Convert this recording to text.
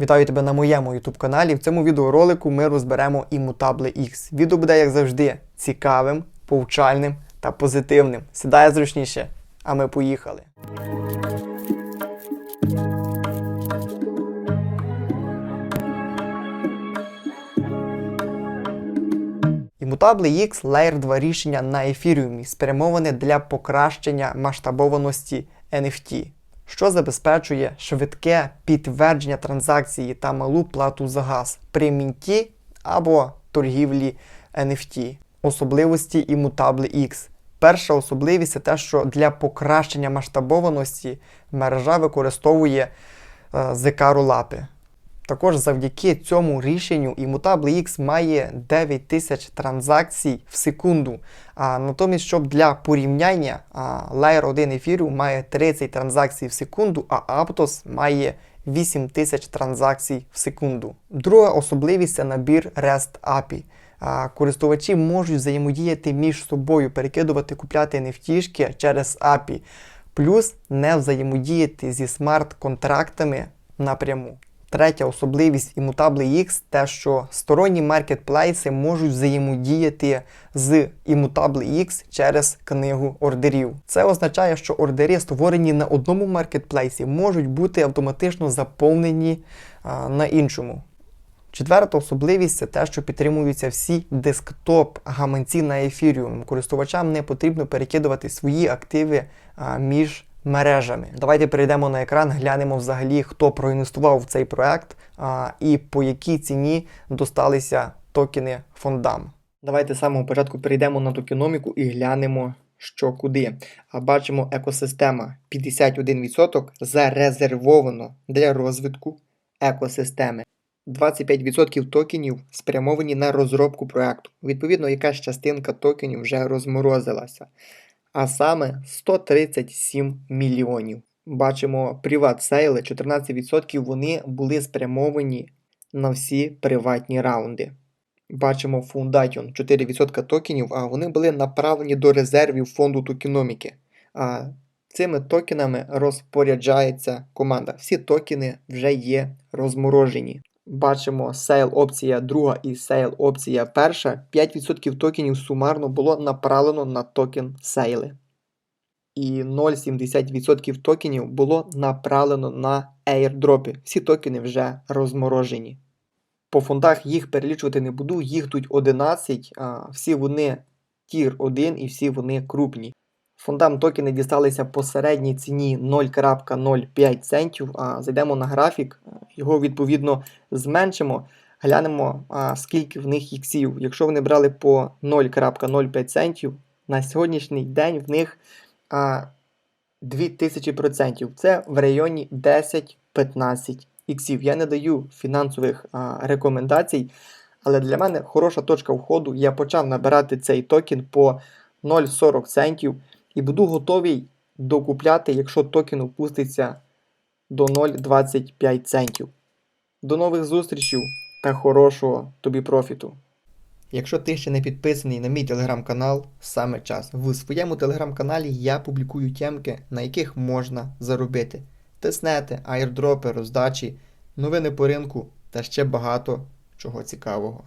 Вітаю тебе на моєму YouTube каналі. В цьому відеоролику ми розберемо імутабли X. Відео буде, як завжди, цікавим, повчальним та позитивним. Сідає зручніше, а ми поїхали. Імутабли X Layer 2 рішення на ефіріумі спрямоване для покращення масштабованості NFT, що забезпечує швидке підтвердження транзакції та малу плату за газ при мінті або торгівлі NFT. Особливості Immutable X. Перша особливість це те, що для покращення масштабованості мережа використовує е, ЗК рулапи. Також завдяки цьому рішенню Immutable X має 9000 транзакцій в секунду. А натомість, щоб для порівняння, Layer 1 Ethereum має 30 транзакцій в секунду, а Aptos має 8000 транзакцій в секунду. Друга особливість це набір REST API. Користувачі можуть взаємодіяти між собою, перекидувати, купляти NFT через API, плюс не взаємодіяти зі смарт-контрактами напряму. Третя особливість Immutable X те, що сторонні маркетплейси можуть взаємодіяти з Immutable X через книгу ордерів. Це означає, що ордери, створені на одному маркетплейсі, можуть бути автоматично заповнені а, на іншому. Четверта особливість це те, що підтримуються всі десктоп-гаманці на Ethereum. Користувачам не потрібно перекидувати свої активи а, між мережами. Давайте перейдемо на екран, глянемо взагалі, хто проінвестував в цей проект а, і по якій ціні досталися токени фондам. Давайте з самого початку перейдемо на токеноміку і глянемо, що куди. А бачимо, екосистема 51% зарезервовано для розвитку екосистеми. 25% токенів спрямовані на розробку проекту. Відповідно, якась частинка токенів вже розморозилася. А саме 137 мільйонів. Бачимо приват сейли 14% вони були спрямовані на всі приватні раунди. Бачимо Foundation 4% токенів, а вони були направлені до резервів фонду токеноміки. А цими токенами розпоряджається команда. Всі токени вже є розморожені. Бачимо сейл опція друга і сейл опція перша. 5% токенів сумарно було направлено на токен сейли. І 0,70% токенів було направлено на airdропи. Всі токени вже розморожені. По фондах їх перелічувати не буду, їх тут 11, а всі вони тір 1 і всі вони крупні. Фондам токени дісталися по середній ціні 0,05 центів. А зайдемо на графік, його відповідно зменшимо. Глянемо, а, скільки в них іксів. Якщо вони брали по 0,05 центів, на сьогоднішній день в них а, 2000%. Це в районі 10-15 іксів. Я не даю фінансових а, рекомендацій, але для мене хороша точка входу. Я почав набирати цей токен по 0,40 центів і буду готовий докупляти, якщо токен опуститься до 0,25 центів. До нових зустрічей та хорошого тобі профіту. Якщо ти ще не підписаний на мій телеграм-канал, саме час. В своєму телеграм-каналі я публікую темки, на яких можна заробити. Теснети, айрдропи, роздачі, новини по ринку та ще багато чого цікавого.